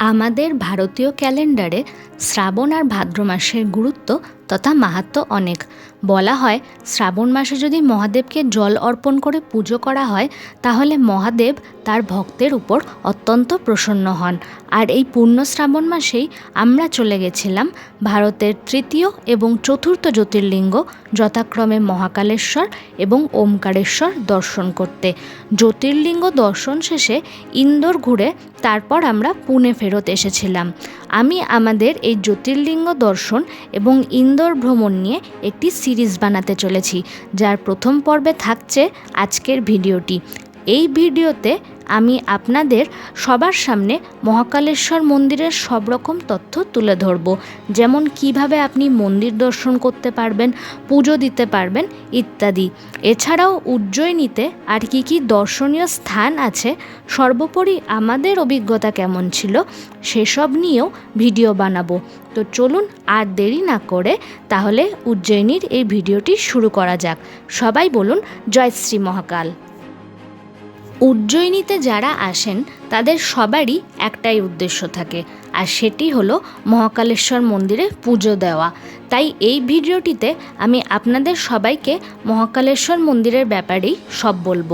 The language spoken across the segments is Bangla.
আমাদের ভারতীয় ক্যালেন্ডারে শ্রাবণ আর ভাদ্র মাসের গুরুত্ব তথা মাহাত্ম্য অনেক। বলা হয়, শ্রাবণ মাসে যদি মহাদেবকে জল অর্পণ করে পুজো করা হয়, তাহলে মহাদেব তার ভক্তের উপর অত্যন্ত প্রসন্ন হন। আর এই পূর্ণ শ্রাবণ মাসেই আমরা চলে গেছিলাম ভারতের তৃতীয় এবং চতুর্থ জ্যোতির্লিঙ্গ যথাক্রমে মহাকালেশ্বর এবং ওমকারেশ্বর দর্শন করতে। জ্যোতির্লিঙ্গ দর্শন শেষে ইন্দোর ঘুরে তারপর আমরা পুনে ফেরত এসেছিলাম। আমি, আমাদের এই জ্যোতির্লিঙ্গ দর্শন এবং ইন্দোর ভ্রমণ নিয়ে একটি সিরিজ বানাতে চলেছি যার প্রথম পর্বে থাকছে আজকের ভিডিওটি। এই ভিডিওতে আমি আপনাদের সবার সামনে মহাকালেশ্বর মন্দিরের সব রকম তথ্য তুলে ধরব। যেমন কীভাবে আপনি মন্দির দর্শন করতে পারবেন, পুজো দিতে পারবেন ইত্যাদি। এছাড়াও উজ্জয়িনীতে আর কি কি দর্শনীয় স্থান আছে, সর্বোপরি আমাদের অভিজ্ঞতা কেমন ছিল সেসব নিয়েও ভিডিও বানাবো। তো চলুন আর দেরি না করে তাহলে উজ্জয়িনীর এই ভিডিওটি শুরু করা যাক। সবাই বলুন, জয় শ্রী মহাকাল। উজ্জয়িনীতে যারা আসেন তাদের সবারই একটাই উদ্দেশ্য থাকে, আর সেটি হলো মহাকালেশ্বর মন্দিরে পুজো দেওয়া। তাই এই ভিডিওটিতে আমি আপনাদের সবাইকে মহাকালেশ্বর মন্দিরের ব্যাপারেই সব বলব।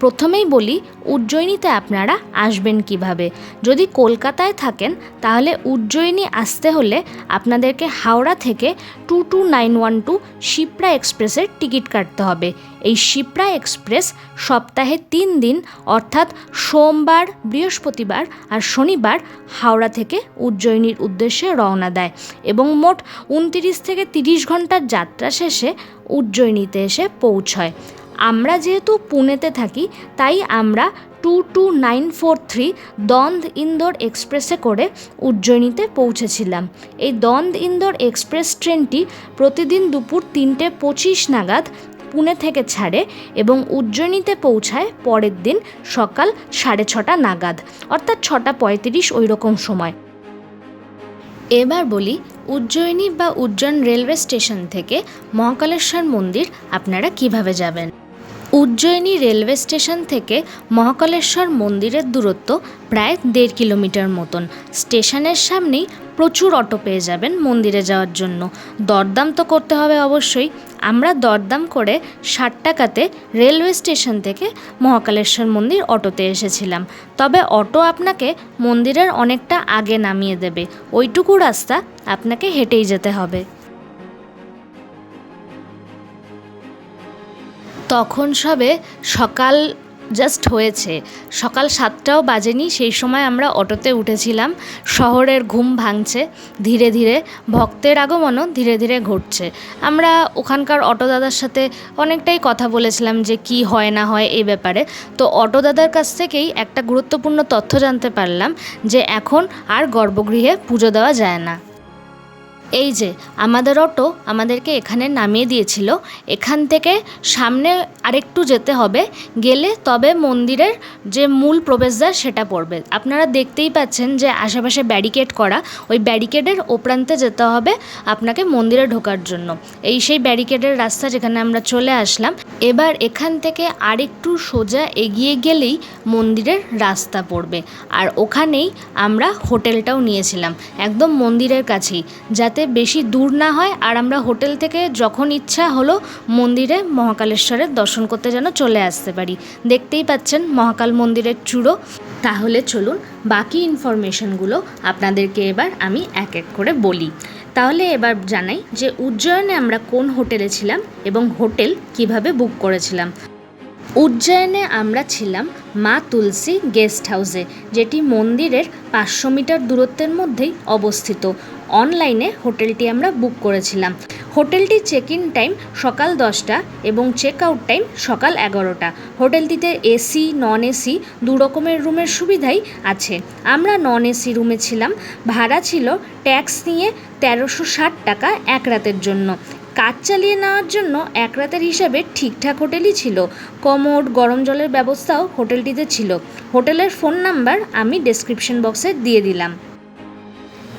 প্রথমেই বলি, উজ্জয়িনীতে আপনারা আসবেন কীভাবে? যদি কলকাতায় থাকেন, তাহলে উজ্জয়িনী আসতে হলে আপনাদেরকে হাওড়া থেকে two two nine one two Shipra এক্সপ্রেসের টিকিট কাটতে হবে। এই শিপ্রা এক্সপ্রেস সপ্তাহে তিন দিন, অর্থাৎ সোমবার বৃহস্পতিবার আর শনিবার হাওড়া থেকে উজ্জয়িনীর উদ্দেশ্যে রওনা দেয় এবং মোট উনতিরিশ থেকে তিরিশ ঘণ্টার যাত্রা শেষে উজ্জয়িনীতে এসে পৌঁছয়। আমরা যেহেতু পুনেতে থাকি, তাই আমরা two two nine four three দ্বন্দ্ব ইন্দোর এক্সপ্রেসে করে উজ্জয়িনীতে পৌঁছেছিলাম। এই দ্বন্দ্ব ইন্দোর এক্সপ্রেস ট্রেনটি প্রতিদিন দুপুর তিনটে পঁচিশ নাগাদ পুনে থেকে ছাড়ে এবং উজ্জয়িনীতে পৌঁছায় পরের দিন সকাল সাড়ে ছটা নাগাদ, অর্থাৎ ছটা পঁয়ত্রিশ ওই রকম সময়। এবার বলি উজ্জয়িনী বা উজ্জয়ন রেলওয়ে স্টেশন থেকে মহাকালেশ্বর মন্দির আপনারা কীভাবে যাবেন? উজ্জয়িনী রেলওয়ে স্টেশন থেকে মহাকালেশ্বর মন্দিরের দূরত্ব প্রায় দেড় কিলোমিটার মতন। স্টেশনের সামনেই প্রচুর অটো পেয়ে যাবেন মন্দিরে যাওয়ার জন্য। দরদাম তো করতে হবে অবশ্যই। আমরা দরদাম করে ষাট টাকাতে রেলওয়ে স্টেশন থেকে মহাকালেশ্বর মন্দির অটোতে এসেছিলাম। তবে অটো আপনাকে মন্দিরের অনেকটা আগে নামিয়ে দেবে। ওইটুকু রাস্তা আপনাকে হেঁটেই যেতে হবে। তখন সবে সকাল জাস্ট হয়েছে। সকাল সাতটাও বাজেনি, সেই সময় আমরা অটোতে উঠেছিলাম। শহরের ঘুম ভাঙছে, ধীরে ধীরে ভক্তের আগমনও ধীরে ধীরে ঘটছে। আমরা ওখানকার অটো দাদার সাথে অনেকটাই কথা বলেছিলাম যে কি হয় না হয় এই ব্যাপারে। তো অটো দাদার কাছ থেকেই একটা গুরুত্বপূর্ণ তথ্য জানতে পারলাম যে এখন আর গর্ভগৃহে পুজো দেওয়া যায় না। এই যে, আমাদের অটো আমাদেরকে এখানে নামিয়ে দিয়েছিল। এখান থেকে সামনে আরেকটু যেতে হবে, গেলে তবে মন্দিরের যে মূল প্রবেশদ্বার সেটা পড়বে। আপনারা দেখতেই পাচ্ছেন যে আশেপাশে ব্যারিকেড করা, ওই ব্যারিকেডের ওপ্রান্তে যেতে হবে আপনাকে মন্দিরে ঢোকার জন্য। এই সেই ব্যারিকেডের রাস্তা যেখানে আমরা চলে আসলাম, এবার এখান থেকে আরেকটু সোজা এগিয়ে গেলেই মন্দিরের রাস্তা পড়বে। আর ওখানেই আমরা হোটেলটাও নিয়েছিলাম, একদম মন্দিরের কাছেই, যাতে যাতে বেশি দূর না হয়, আর আমরা হোটেল থেকে যখন ইচ্ছা হলো মন্দিরে মহাকালেশ্বরের দর্শন করতে যেন চলে আসতে পারি। দেখতেই পাচ্ছেন মহাকাল মন্দিরের চূড়ো। তাহলে চলুন বাকি ইনফরমেশনগুলো আপনাদেরকে এবার আমি এক এক করে বলি। তাহলে এবার জানাই যে উজ্জয়নে আমরা কোন হোটেলে ছিলাম এবং হোটেল কীভাবে বুক করেছিলাম। উজ্জয়নে আমরা ছিলাম মা তুলসী গেস্ট হাউসে, যেটি মন্দিরের পাঁচশো মিটার দূরত্বের মধ্যেই অবস্থিত। অনলাইনে হোটেলটি আমরা বুক করেছিলাম। হোটেলটির চেক ইন টাইম সকাল দশটা এবং চেক আউট টাইম সকাল এগারোটা। হোটেলটিতে এসি নন এসি দু রকমের রুমের সুবিধাই আছে। আমরা নন এসি রুমে ছিলাম। ভাড়া ছিল ট্যাক্স নিয়ে তেরোশো ষাট টাকা এক রাতের জন্য। কাজ চালিয়ে নেওয়ার জন্য এক রাতের হিসাবে ঠিকঠাক হোটেলই ছিল। কমোড, গরম জলের ব্যবস্থাও হোটেলটিতে ছিল। হোটেলের ফোন নাম্বার আমি ডেসক্রিপশন বক্সে দিয়ে দিলাম।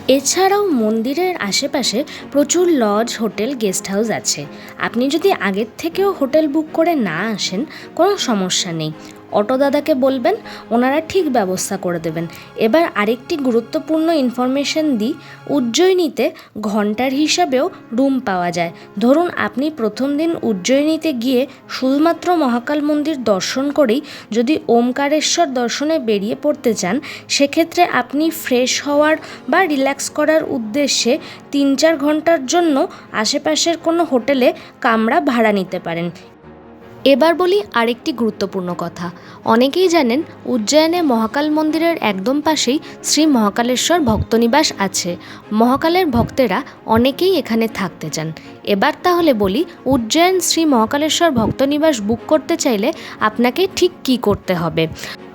এছাড়াও মন্দিরের আশেপাশে প্রচুর লজ, হোটেল, গেস্ট হাউস আছে। আপনি যদি আগের থেকেও হোটেল বুক করে না আসেন, কোনো সমস্যা নেই। অটো দাদাকে বলবেন, ওনারা ঠিক ব্যবস্থা করে দেবেন। এবার আরেকটি গুরুত্বপূর্ণ ইনফরমেশন দিই, উজ্জয়িনীতে ঘণ্টার হিসাবেও রুম পাওয়া যায়। ধরুন, আপনি প্রথম দিন উজ্জয়িনীতে গিয়ে শুধুমাত্র মহাকাল মন্দির দর্শন করেই যদি ওমকারেশ্বর দর্শনে বেরিয়ে পড়তে চান, সেক্ষেত্রে আপনি ফ্রেশ হওয়ার বা রিল্যাক্স করার উদ্দেশ্যে তিন চার ঘণ্টার জন্য আশেপাশের কোনো হোটেলে কামরা ভাড়া নিতে পারেন। এবার বলি আরেকটি গুরুত্বপূর্ণ কথা। অনেকেই জানেন উজ্জয়নে মহাকাল মন্দিরের একদম পাশেই শ্রী মহাকালেশ্বর ভক্তনিবাস আছে। মহাকালের ভক্তেরা অনেকেই এখানে থাকতে চান। এবার তাহলে বলি উজ্জয়ন শ্রী মহাকালেশ্বর ভক্তনিবাস বুক করতে চাইলে আপনাকে ঠিক কী করতে হবে?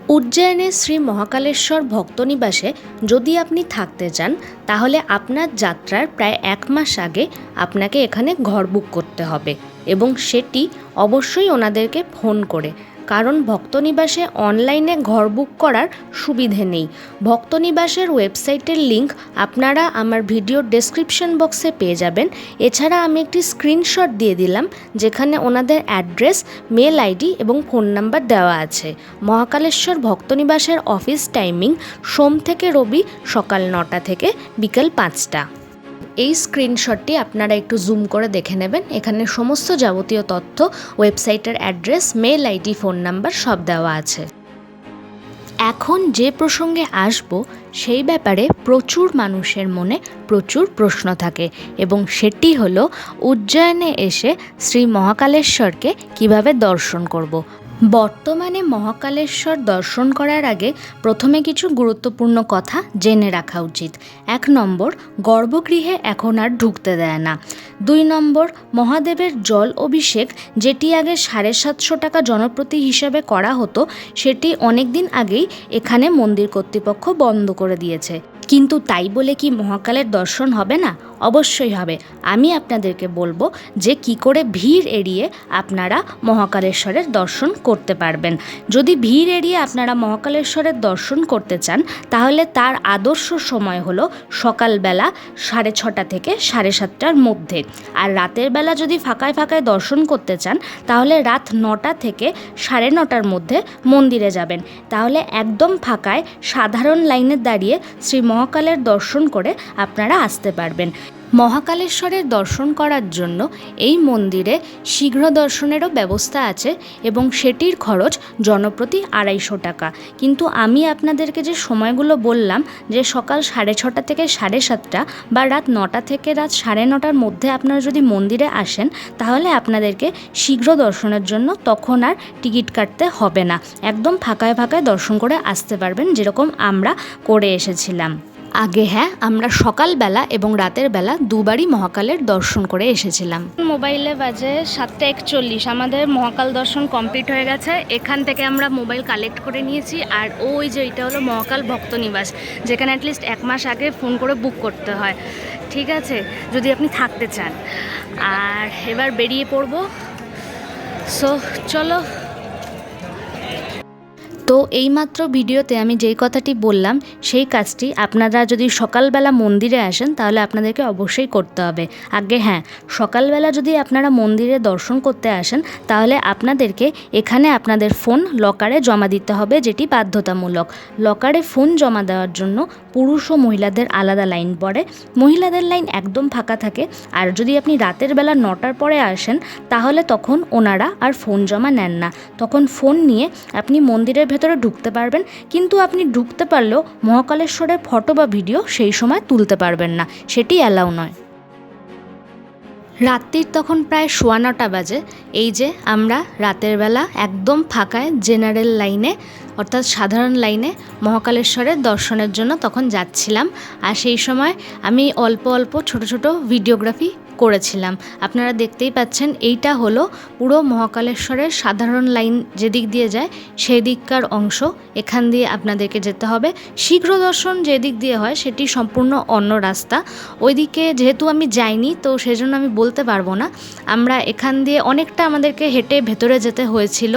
উজ্জয়নে শ্রী মহাকালেশ্বর ভক্তনিবাসে যদি আপনি থাকতে চান, তাহলে আপনার যাত্রার প্রায় এক মাস আগে আপনাকে এখানে ঘর বুক করতে হবে। এবং সেটি অবশ্যই ওনাদেরকে ফোন করে। কারণ ভক্তনিবাসে অনলাইনে ঘর বুক করার সুবিধে নেই। ভক্তনিবাসের ওয়েবসাইটের লিংক আপনারা আমার ভিডিওর ডেসক্রিপশন বক্সে পেয়ে যাবেন। এছাড়া আমি একটি স্ক্রিনশট দিয়ে দিলাম, যেখানে ওনাদের অ্যাড্রেস, মেল আইডি এবং ফোন নাম্বার দেওয়া আছে। মহাকালেশ্বর ভক্তনিবাসের অফিস টাইমিং সোম থেকে রবি সকাল নটা থেকে বিকেল পাঁচটা। এই স্ক্রিনশটটি আপনারা একটু জুম করে দেখে নেবেন এখানে সমস্ত যাবতীয় তথ্য ওয়েবসাইটের address mail ID phone number সব দেওয়া আছে এখন যে প্রসঙ্গে আসব, সেই ব্যাপারে প্রচুর মানুষের মনে প্রচুর প্রশ্ন থাকে এবং সেটি হলো, উজ্জয়নে এসে শ্রী মহাকালেশ্বরকে কীভাবে দর্শন করব। বর্তমানে মহাকালেশ্বর দর্শন করার আগে প্রথমে কিছু গুরুত্বপূর্ণ কথা জেনে রাখা উচিত। এক নম্বর, গর্ভগৃহে এখন আর ঢুকতে দেয় না। দুই নম্বর, মহাদেবের জল অভিষেক, যেটি আগে সাড়ে সাতশো টাকা জনপ্রতি হিসাবে করা হতো, সেটি অনেক দিন আগেই এখানে মন্দির কর্তৃপক্ষ বন্ধ করে দিয়েছে। কিন্তু তাই বলে কি মহাকালের দর্শন হবে না? অবশ্যই হবে। আমি আপনাদেরকে বলব যে কি করে ভিড় এড়িয়ে আপনারা মহাকালেশ্বরের দর্শন করতে পারবেন। যদি ভিড় এড়িয়ে আপনারা মহাকালেশ্বরের দর্শন করতে চান, তাহলে তার আদর্শ সময় হলো সকালবেলা সাড়ে ছটা থেকে সাড়ে সাতটার মধ্যে। আর রাতের বেলা যদি ফাঁকায় ফাঁকায় দর্শন করতে চান, তাহলে রাত নটা থেকে সাড়ে নটার মধ্যে মন্দিরে যাবেন। তাহলে একদম ফাঁকায় সাধারণ লাইনে দাঁড়িয়ে শ্রী মহাকালের দর্শন করে আপনারা আসতে পারবেন। মহাকালেশ্বরের দর্শন করার জন্য এই মন্দিরে শীঘ্র দর্শনেরও ব্যবস্থা আছে এবং সেটির খরচ জনপ্রতি আড়াইশো টাকা। কিন্তু আমি আপনাদেরকে যে সময়গুলো বললাম, যে সকাল সাড়ে ছটা থেকে সাড়ে সাতটা বা রাত নটা থেকে রাত সাড়ে নটার মধ্যে আপনারা যদি মন্দিরে আসেন, তাহলে আপনাদেরকে শীঘ্র দর্শনের জন্য তখন আর টিকিট কাটতে হবে না। একদম ফাঁকায় ফাঁকায় দর্শন করে আসতে পারবেন, যেরকম আমরা করে এসেছিলাম। আগে হ্যাঁ আমরা সকালবেলা এবং রাতের বেলা দুবারই মহাকালের দর্শন করে এসেছিলাম। মোবাইলে বাজে সাতটা একচল্লিশ। আমাদের মহাকাল দর্শন কমপ্লিট হয়ে গেছে। এখান থেকে আমরা মোবাইল কালেক্ট করে নিয়েছি। আর ওই যে এটা হলো মহাকাল ভক্ত নিবাস, যেখানে অ্যাটলিস্ট এক মাস আগে ফোন করে বুক করতে হয়। ঠিক আছে? যদি আপনি থাকতে চান। আর এবার বেরিয়ে পড়ব। সো চলো। তো এইমাত্র ভিডিওতে আমি যেই কথাটি বললাম, সেই কাজটি আপনারা যদি সকালবেলা মন্দিরে আসেন, তাহলে আপনাদেরকে অবশ্যই করতে হবে। আগে হ্যাঁ সকালবেলা যদি আপনারা মন্দিরে দর্শন করতে আসেন, তাহলে আপনাদেরকে এখানে আপনাদের ফোন লকারে জমা দিতে হবে, যেটি বাধ্যতামূলক। লকারে ফোন জমা দেওয়ার জন্য পুরুষ ও মহিলাদের আলাদা লাইন পড়ে। মহিলাদের লাইন একদম ফাঁকা থাকে, আর যদি আপনি রাতের বেলা নটার পরে আসেন, তাহলে তখন ওনারা আর ফোন জমা নেন না। তখন ফোন নিয়ে আপনি মন্দিরের ভেতরে ঢুকতে পারবেন, কিন্তু আপনি ঢুকতে পারলেও মহাকালেশ্বরের ফটো বা ভিডিও সেই সময় তুলতে পারবেন না, সেটি অ্যালাউ নয়। রাত্রির তখন প্রায় সোয়া নটা বাজে, এই যে আমরা রাতের বেলা একদম ফাঁকায় জেনারেল লাইনে, অর্থাৎ সাধারণ লাইনে মহাকালেশ্বরের দর্শনের জন্য তখন যাচ্ছিলাম, আর সেই সময় আমি অল্প অল্প ছোট ছোট ভিডিওগ্রাফি করেছিলাম। আপনারা দেখতেই পাচ্ছেন, এইটা হলো পুরো মহাকালেশ্বরের সাধারণ লাইন যেদিক দিয়ে যায় সেই দিককার অংশ। এখান দিয়ে আপনাদেরকে যেতে হবে। শীঘ্র দর্শন যেদিক দিয়ে হয়, সেটি সম্পূর্ণ অন্য রাস্তা। ওইদিকে যেহেতু আমি যাইনি, তো সেজন্য আমি বলতে পারব না। আমরা এখান দিয়ে অনেকটা আমাদেরকে হেঁটে ভেতরে যেতে হয়েছিল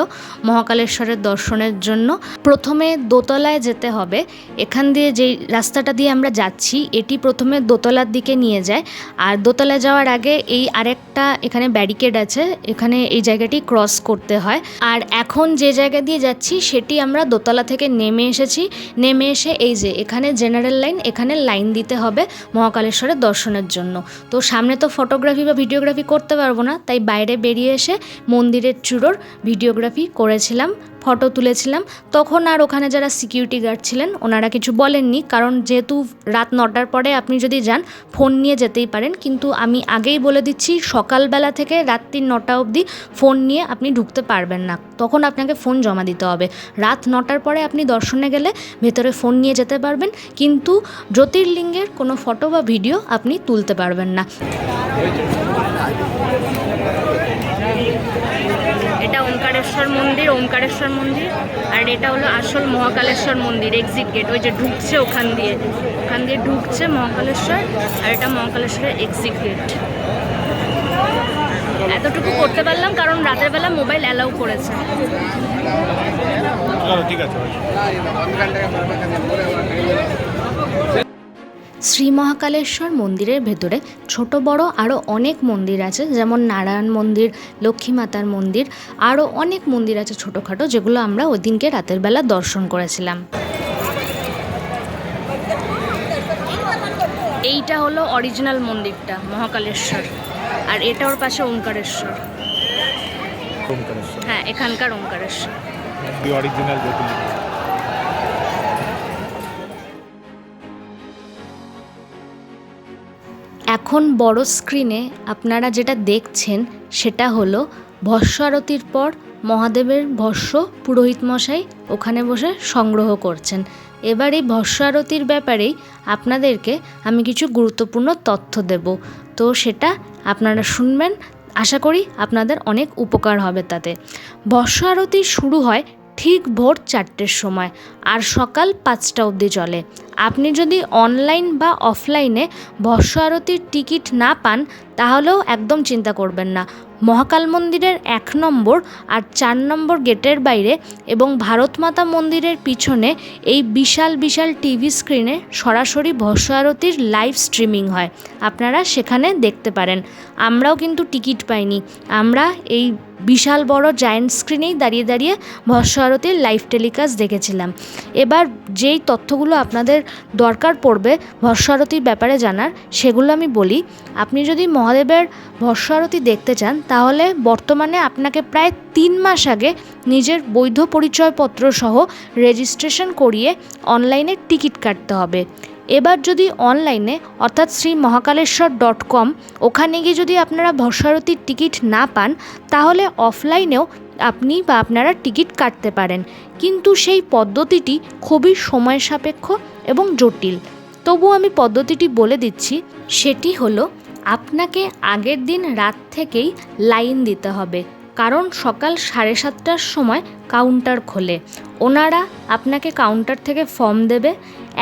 মহাকালেশ্বরের দর্শনের জন্য। প্রথমে দোতলায় যেতে হবে। এখান দিয়ে যেই রাস্তাটা দিয়ে আমরা যাচ্ছি, এটি প্রথমে দোতলার দিকে নিয়ে যায়। আর দোতলায় যাওয়ার আগে এই আরেকটা এখানে ব্যারিকেড আছে। এখানে এই জায়গাটি ক্রস করতে হয়। আর এখন যে জায়গা দিয়ে যাচ্ছি, সেটি আমরা দোতলা থেকে নেমে এসেছি। নেমে এসে এই যে, এখানে জেনারেল লাইন এখানে লাইন দিতে হবে মহাকালেশ্বরের দর্শনের জন্য। তো সামনে তো ফটোগ্রাফি বা ভিডিওগ্রাফি করতে পারব না, তাই বাইরে বেরিয়ে এসে মন্দিরের চূড়োর ভিডিওগ্রাফি করেছিলাম। ফটো তুলেছিলাম, তখন আর ওখানে যারা সিকিউরিটি গার্ড ছিলেন, ওনারা কিছু বলেননি। কারণ যেহেতু রাত নটার পরে আপনি যদি যান, ফোন নিয়ে যেতেই পারেন। কিন্তু আমি আগেই বলে দিচ্ছি, সকালবেলা থেকে রাত্রি নটা অবধি ফোন নিয়ে আপনি ঢুকতে পারবেন না। তখন আপনাকে ফোন জমা দিতে হবে। রাত নটার পরে আপনি দর্শনে গেলে ভেতরে ফোন নিয়ে যেতে পারবেন, কিন্তু জ্যোতির্লিঙ্গের কোনো ফটো বা ভিডিও আপনি তুলতে পারবেন না। এটা ওমকারেশ্বর মন্দির ওমকারেশ্বর মন্দির আর এটা হলো আসল মহাকালেশ্বর মন্দির এক্সিট গেট ওই যে ঢুকছে ওখান দিয়ে। ওখান দিয়ে ঢুকছে মহাকালেশ্বর, আর এটা মহাকালেশ্বরের এক্সিট গেট এতটুকু করতে পারলাম, কারণ রাতের বেলা মোবাইল অ্যালাউ করেছে। ঠিক আছে শ্রী মহাকালেশ্বর মন্দিরের ভেতরে ছোট বড় আরও অনেক মন্দির আছে যেমন নারায়ণ মন্দির লক্ষ্মী মাতার মন্দির আরও অনেক মন্দির আছে ছোটোখাটো যেগুলো আমরা ওই দিনকে রাতের বেলা দর্শন করেছিলাম। এইটা হলো অরিজিনাল মন্দিরটা মহাকালেশ্বর। আর এটা ওর পাশে ওঙ্কারেশ্বর। হ্যাঁ এখানকার ওঙ্কারেশ্বর। অরিজিনাল এখন বড় স্ক্রিনে আপনারা যেটা দেখছেন সেটা হলো ভস্য আরতির পর মহাদেবের ভস্য পুরোহিত মশাই ওখানে বসে সংগ্রহ করছেন। এবার এই ভস্য আরতির ব্যাপারেই আপনাদেরকে আমি কিছু গুরুত্বপূর্ণ তথ্য দেব। তো সেটা আপনারা শুনবেন। আশা করি আপনাদের অনেক উপকার হবে তাতে। ভস্য আরতি শুরু হয় ঠিক ভোর চারটের সময়, আর সকাল পাঁচটা অবধি চলে। আপনি যদি অনলাইন বা অফলাইনে ভস্য আরতির টিকিট না পান, তাহলেও একদম চিন্তা করবেন না। মহাকাল মন্দিরের এক নম্বর আর চার নম্বর গেটের বাইরে এবং ভারত মাতা মন্দিরের পিছনে এই বিশাল বিশাল টিভি স্ক্রিনে সরাসরি ভস্য আরতির লাইভ স্ট্রিমিং হয়। আপনারা সেখানে দেখতে পারেন। আমরাও কিন্তু টিকিট পাইনি। আমরা এই বিশাল বড় জায়েন্ট স্ক্রিনেই দাঁড়িয়ে দাঁড়িয়ে ভস্য আরতির লাইভ টেলিকাস্ট দেখেছিলাম। এবার যেই তথ্যগুলো আপনাদের দরকার পড়বে ভস্য আরতির ব্যাপারে জানার, সেগুলো আমি বলি। আপনি যদি মহাদেবের ভস্য আরতি দেখতে চান, তাহলে বর্তমানে আপনাকে প্রায় তিন মাস আগে নিজের বৈধ পরিচয়পত্র সহ রেজিস্ট্রেশন করিয়ে অনলাইনে টিকিট কাটতে হবে। এবার যদি অনলাইনে, অর্থাৎ শ্রী মহাকালেশ্বর ডট কম, ওখানে গিয়ে যদি আপনারা ভস্মারতির টিকিট না পান, তাহলে অফলাইনেও আপনি বা আপনারা টিকিট কাটতে পারেন। কিন্তু সেই পদ্ধতিটি খুবই সময় সাপেক্ষ এবং জটিল। তবু আমি পদ্ধতিটি বলে দিচ্ছি, সেটি হলো, আপনাকে আগের দিন রাত থেকেই লাইন দিতে হবে। কারণ সকাল সাড়ে সাতটার সময় কাউন্টার খোলে। ওনারা আপনাকে কাউন্টার থেকে ফর্ম দেবে।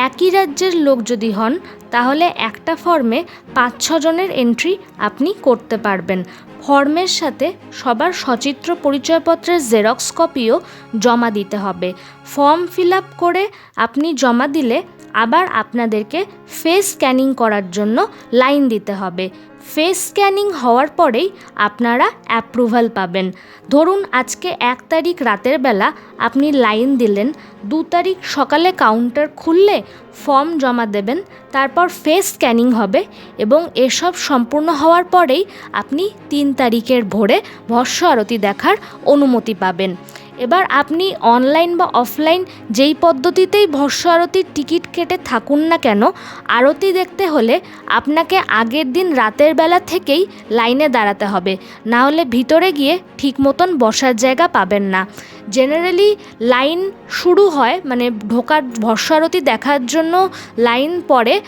একই রাজ্যের লোক যদি হন, তাহলে একটা ফর্মে পাঁচ ছজনের এন্ট্রি আপনি করতে পারবেন। ফর্মের সাথে সবার সচিত্র পরিচয়পত্রের জেরক্স কপিও জমা দিতে হবে। ফর্ম ফিল আপ করে আপনি জমা দিলে আবার আপনাদেরকে ফেস স্ক্যানিং করার জন্য লাইন দিতে হবে। ফেস স্ক্যানিং হওয়ার পরেই আপনারা অ্যাপ্রুভাল পাবেন। ধরুন, আজকে এক তারিখ রাতের বেলা আপনি লাইন দিলেন, দু তারিখ সকালে কাউন্টার খুললে ফর্ম জমা দেবেন, তারপর ফেস স্ক্যানিং হবে এবং এসব সম্পূর্ণ হওয়ার পরেই আপনি তিন তারিখের ভোরে ভস্য আরতি দেখার অনুমতি পাবেন। এবার আপনি অনলাইন বা অফলাইন যেই পদ্ধতিতেই ভস্য আরতির টিকিট কেটে থাকুন না কেন, আরতি দেখতে হলে আপনাকে আগের দিন রাতের বেলা থেকেই লাইনে দাঁড়াতে হবে। না হলে ভিতরে গিয়ে ঠিক মতন বসার জায়গা পাবেন না। জেনারেলি লাইন শুরু হয় মানে ঢোকার ভস্য আরতি দেখার জন্য লাইন পড়ে।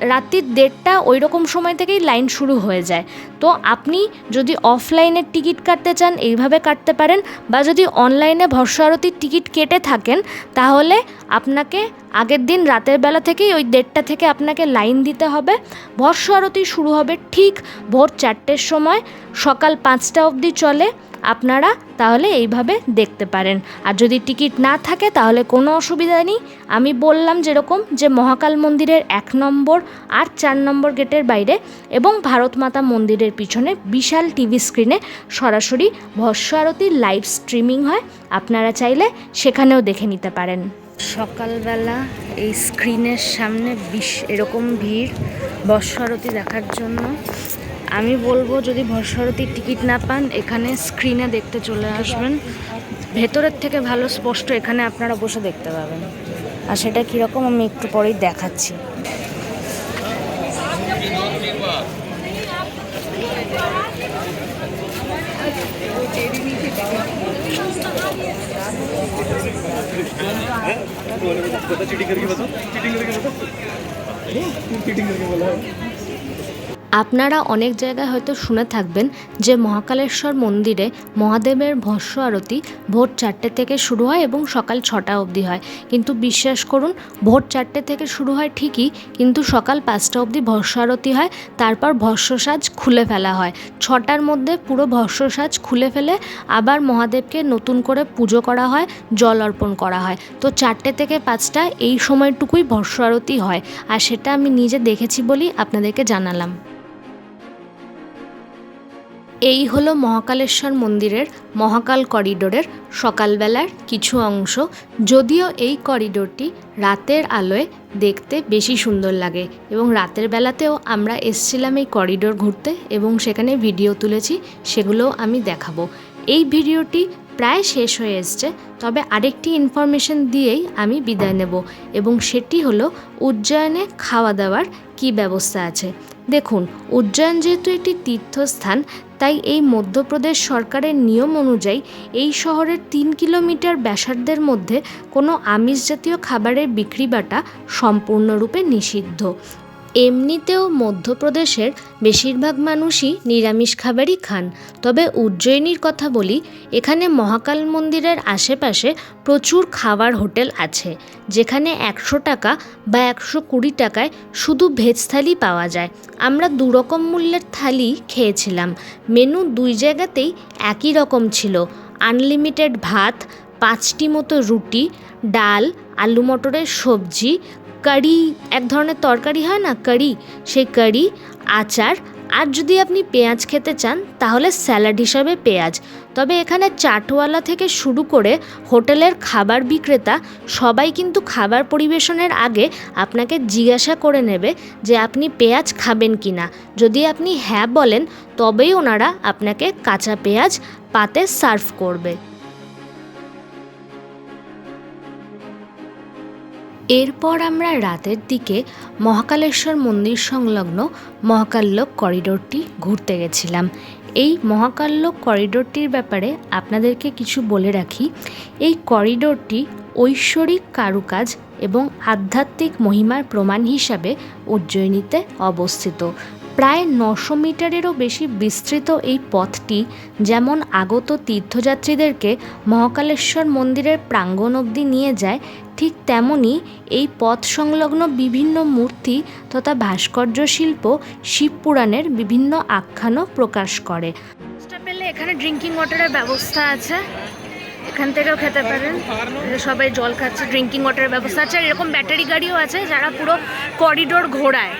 রাত্রির দেড়টা ওই রকম সময় থেকেই লাইন শুরু হয়ে যায়। তো আপনি যদি অফলাইনের টিকিট কাটতে চান, এইভাবে কাটতে পারেন। বা যদি অনলাইনে ভস্য আরতির টিকিট কেটে থাকেন, তাহলে আপনাকে আগের দিন রাতের বেলা থেকেই ওই দেড়টা থেকে আপনাকে লাইন দিতে হবে। ভস্য আরতি শুরু হবে ঠিক ভোর চারটের সময়। সকাল পাঁচটা অবধি চলে। আপনারা তাহলে এইভাবে দেখতে পারেন। আর যদি টিকিট না থাকে তাহলে কোনো অসুবিধা নেই। আমি বললাম যেরকম যে মহাকাল মন্দিরের এক নম্বর আর চার নম্বর গেটের বাইরে এবং ভারত মাতা মন্দিরের পিছনে বিশাল টিভি স্ক্রিনে সরাসরি ভস্য আরতির লাইভ স্ট্রিমিং হয়। আপনারা চাইলে সেখানেও দেখে নিতে পারেন। সকালবেলা এই স্ক্রিনের সামনে বিশ এরকম ভিড় আরতি দেখার জন্য। আমি বলব যদি আরতির টিকিট না পান, এখানে স্ক্রিনে দেখতে চলে আসবেন। ভেতরের থেকে ভালো স্পষ্ট এখানে আপনারা বসে দেখতে পাবেন। আর সেটা কীরকম আমি একটু পরেই দেখাচ্ছি। চিটিং করে বলো চিটিং বলো আপনারা অনেক জায়গায় হয়তো শুনে থাকবেন যে মহাকালেশ্বর মন্দিরে মহাদেবের ভস্য আরতি ভোর চারটে থেকে শুরু হয় এবং সকাল ছটা অবধি হয়। কিন্তু বিশ্বাস করুন, ভোর চারটে থেকে শুরু হয় ঠিকই, কিন্তু সকাল পাঁচটা অবধি ভস্য আরতি হয়, তারপর ভস্য সাজ খুলে ফেলা হয়। ছটার মধ্যে পুরো ভস্য সাজ খুলে ফেলে আবার মহাদেবকে নতুন করে পুজো করা হয়, জল অর্পণ করা হয়। তো চারটে থেকে পাঁচটা এই সময়টুকুই ভস্য আরতি হয়। আর সেটা আমি নিজে দেখেছি বলেই আপনাদেরকে জানালাম। এই হলো মহাকালেশ্বর মন্দিরের মহাকাল করিডোরের সকালবেলার কিছু অংশ। যদিও এই করিডোরটি রাতের আলোয় দেখতে বেশি সুন্দর লাগে এবং রাতের বেলাতেও আমরা এসছিলাম এই করিডোর ঘুরতে এবং সেখানে ভিডিও তুলেছি, সেগুলোও আমি দেখাবো। এই ভিডিওটি প্রায় শেষ হয়ে এসছে, তবে আরেকটি ইনফরমেশন দিয়েই আমি বিদায় নেব এবং সেটি হলো উজ্জয়নে খাওয়া দাওয়ার কী ব্যবস্থা আছে। দেখুন, উজ্জয়ন যেহেতু একটি তীর্থস্থান, তাই এই মধ্যপ্রদেশ সরকারের নিয়ম অনুযায়ী এই শহরের তিন কিলোমিটার ব্যাসার্ধের মধ্যে কোনো আমিষ জাতীয় খাবারের বিক্রি বাটা সম্পূর্ণরূপে নিষিদ্ধ। এমনিতেও মধ্যপ্রদেশের বেশিরভাগ মানুষই নিরামিষ খাবারই খান। তবে উজ্জয়িনীর কথা বলি, এখানে মহাকাল মন্দিরের আশেপাশে প্রচুর খাবার হোটেল আছে, যেখানে একশো টাকা বা একশো কুড়ি টাকায় শুধু ভেজ থালি পাওয়া যায়। আমরা দুরকম মূল্যের থালি খেয়েছিলাম। মেনু দুই জায়গাতেই একই রকম ছিল। আনলিমিটেড ভাত, পাঁচটি মতো রুটি, ডাল, আলু মটরের সবজি কারি, এক ধরনের তরকারি হয় না? কারি। সেই কারি, আচার আর যদি আপনি পেঁয়াজ খেতে চান, তাহলে স্যালাড হিসাবে পেঁয়াজ। তবে এখানে চাটওয়ালা থেকে শুরু করে হোটেলের খাবার বিক্রেতা সবাই কিন্তু খাবার পরিবেশনের আগে আপনাকে জিজ্ঞাসা করে নেবে যে আপনি পেঁয়াজ খাবেন কি না যদি আপনি হ্যাঁ বলেন, তবেই ওনারা আপনাকে কাঁচা পেঁয়াজ পাতে সার্ভ করবে। এরপর আমরা রাতের দিকে মহাকালেশ্বর মন্দির সংলগ্ন মহাকাল্যক করিডোরটি ঘুরতে গেছিলাম। এই মহাকাল্যক করিডোরটির ব্যাপারে আপনাদেরকে কিছু বলে রাখি। এই করিডোরটি ঐশ্বরিক কারুকাজ এবং আধ্যাত্মিক মহিমার প্রমাণ হিসাবে উজ্জয়িনীতে অবস্থিত। প্রায় নশো মিটারেরও বেশি বিস্তৃত এই পথটি, যেমন আগত তীর্থযাত্রীদেরকে মহাকালেশ্বর মন্দিরের প্রাঙ্গণ অবধি নিয়ে যায়, ঠিক তেমনই এই পথ সংলগ্ন বিভিন্ন মূর্তি তথা ভাস্কর্য শিল্প শিবপুরাণের বিভিন্ন আখ্যানও প্রকাশ করে। এখানে ড্রিঙ্কিং ওয়াটারের ব্যবস্থা আছে। এখান থেকেও খেতে পারেন। সবাই জল খাচ্ছে ড্রিঙ্কিং ওয়াটারের ব্যবস্থা আছে। আর এরকম ব্যাটারি গাড়িও আছে যারা পুরো করিডোর ঘোরায়।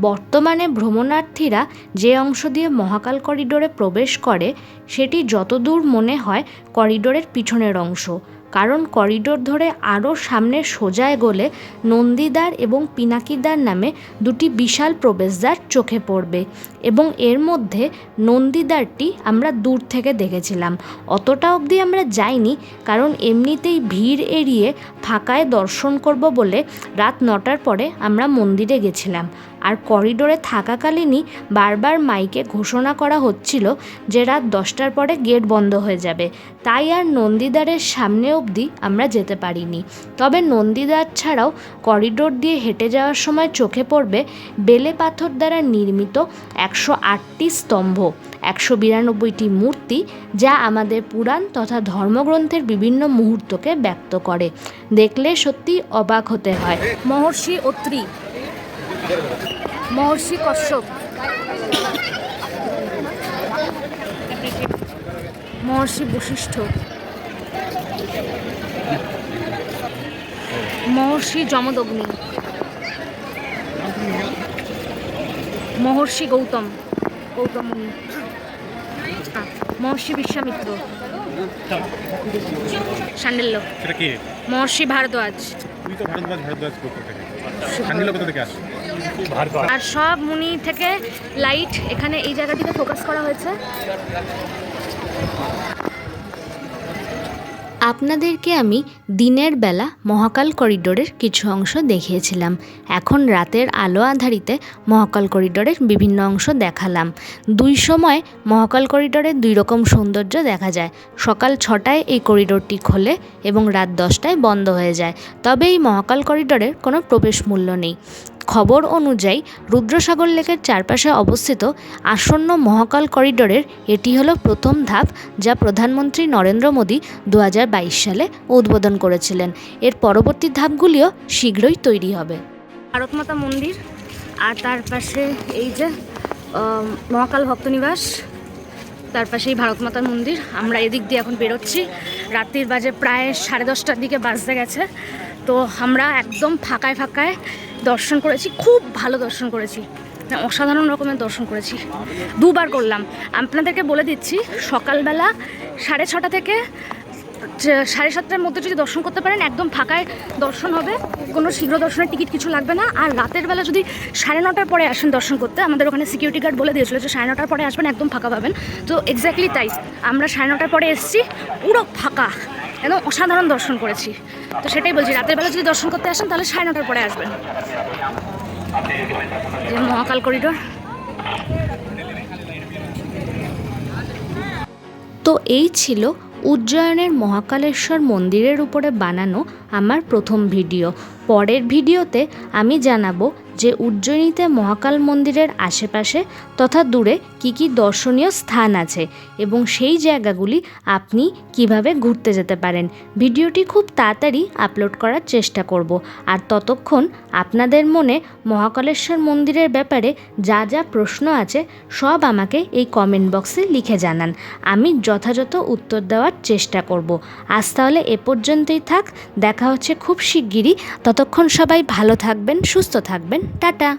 বর্তমানে ভ্রমণার্থীরা যে অংশ দিয়ে মহাকাল করিডোরে প্রবেশ করে, সেটি যতদূর মনে হয় করিডোরের পিছনের অংশ। কারণ করিডোর ধরে আরও সামনে সোজা এগোলে নন্দীদ্বার এবং পিনাকিদ্বার নামে দুটি বিশাল প্রবেশদ্বার চোখে পড়বে এবং এর মধ্যে নন্দীদ্বারটি আমরা দূর থেকে দেখেছিলাম। অতটা অবধি আমরা যাইনি, কারণ এমনিতেই ভিড় এড়িয়ে ফাঁকায় দর্শন করব বলে রাত নটার পরে আমরা মন্দিরে গেছিলাম। আর করিডোরে থাকাকালীনই বারবার মাইকে ঘোষণা করা হচ্ছিল যে রাত দশটার পরে গেট বন্ধ হয়ে যাবে। তাই আর নন্দীদ্বারের সামনে অবধি আমরা যেতে পারিনি। তবে নন্দীদ্বার ছাড়াও করিডোর দিয়ে হেঁটে যাওয়ার সময় চোখে পড়বে বেলে পাথর দ্বারা নির্মিত একশো আটটি স্তম্ভ, একশো বিরানব্বইটি মূর্তি, যা আমাদের পুরাণ তথা ধর্মগ্রন্থের বিভিন্ন মুহূর্তকে ব্যক্ত করে। দেখলে সত্যি অবাক হতে হয়। মহর্ষি অত্রি মহর্ষি কশ্যপ। মহর্ষি বশিষ্ঠ। মহর্ষি যমদগ্নি। মহর্ষি গৌতম। গৌতম মহর্ষি বিশ্বামিত্র। সান্ডেল্য। মহর্ষি ভারদ্বাজ। ভারতবাজ ভারতবাজ কোথা থেকে। কোথা থেকে আসে? আর সব মুনি থেকে লাইট এখানে এই জায়গাটিতে ফোকাস করা হয়েছে। আপনাদেরকে আমি দিনের বেলা মহাকাল করিডোরের কিছু অংশ দেখিয়েছিলাম। এখন রাতের আলো আধারিতে মহাকাল করিডোরের বিভিন্ন অংশ দেখালাম। দুই সময় মহাকাল করিডোরের দুই রকম সৌন্দর্য দেখা যায়। সকাল ছটায় এই করিডোরটি খোলে এবং রাত দশটায় বন্ধ হয়ে যায়। তবে এই মহাকাল করিডোরের কোনো প্রবেশ মূল্য নেই। খবর অনুযায়ী রুদ্রসাগর লেকের চারপাশে অবস্থিত আসন্ন মহাকাল করিডোরের এটি হলো প্রথম ধাপ যা প্রধানমন্ত্রী নরেন্দ্র মোদী দু হাজার বাইশ সালে উদ্বোধন করেছিলেন। এর পরবর্তী ধাপগুলিও শীঘ্রই তৈরি হবে। ভারতমাতা মন্দির আর তার পাশে এই যে মহাকাল ভক্তনিবাস, তার পাশেই ভারতমাতার মন্দির। আমরা এদিক দিয়ে এখন বেরোচ্ছি। রাত্রির বাজে প্রায় সাড়ে দশটার দিকে বাজতে গেছে। তো আমরা একদম ফাঁকায় ফাঁকায় দর্শন করেছি, খুব ভালো দর্শন করেছি। অসাধারণ রকমের দর্শন করেছি। দুবার করলাম। আপনাদেরকে বলে দিচ্ছি, সকালবেলা সাড়ে ছটা থেকে সাড়ে সাতটার মধ্যে যদি দর্শন করতে পারেন, একদম ফাঁকায় দর্শন হবে। কোনো শীঘ্র দর্শনের টিকিট কিছু লাগবে না। আর রাতের বেলা যদি সাড়ে নটার পরে আসেন দর্শন করতে, আমাদের ওখানে সিকিউরিটি গার্ড বলে দিয়েছিল যে সাড়ে নটার পরে আসবেন, একদম ফাঁকা পাবেন। তো এক্স্যাক্টলি তাই। আমরা সাড়ে নটার পরে এসেছি, পুরো ফাঁকা। একদম অসাধারণ দর্শন করেছি। তো সেটাই বলছি, রাতের বেলা যদি দর্শন করতে আসেন, তাহলে সাড়ে নটার পরে আসবেন। মহাকাল করিডোর। তো এই ছিল উজ্জয়নের মহাকালেশ্বর মন্দিরের উপরে বানানো আমার প্রথম ভিডিও। পরের ভিডিওতে আমি জানাব যে উজ্জয়িনীতে মহাকাল মন্দিরের আশেপাশে তথা দূরে কি কি দর্শনীয় স্থান আছে এবং সেই জায়গাগুলি আপনি কীভাবে ঘুরতে যেতে পারেন। ভিডিওটি খুব তাড়াতাড়ি আপলোড করার চেষ্টা করব। আর ততক্ষণ আপনাদের মনে মহাকালেশ্বর মন্দিরের ব্যাপারে যা যা প্রশ্ন আছে সব আমাকে এই কমেন্ট বক্সে লিখে জানান। আমি যথাযথ উত্তর দেওয়ার চেষ্টা করব। আজ তাহলে এ পর্যন্তই থাক। দেখা হচ্ছে খুব শিগগিরই। ততক্ষণ সবাই ভালো থাকবেন, সুস্থ থাকবেন। টাটা।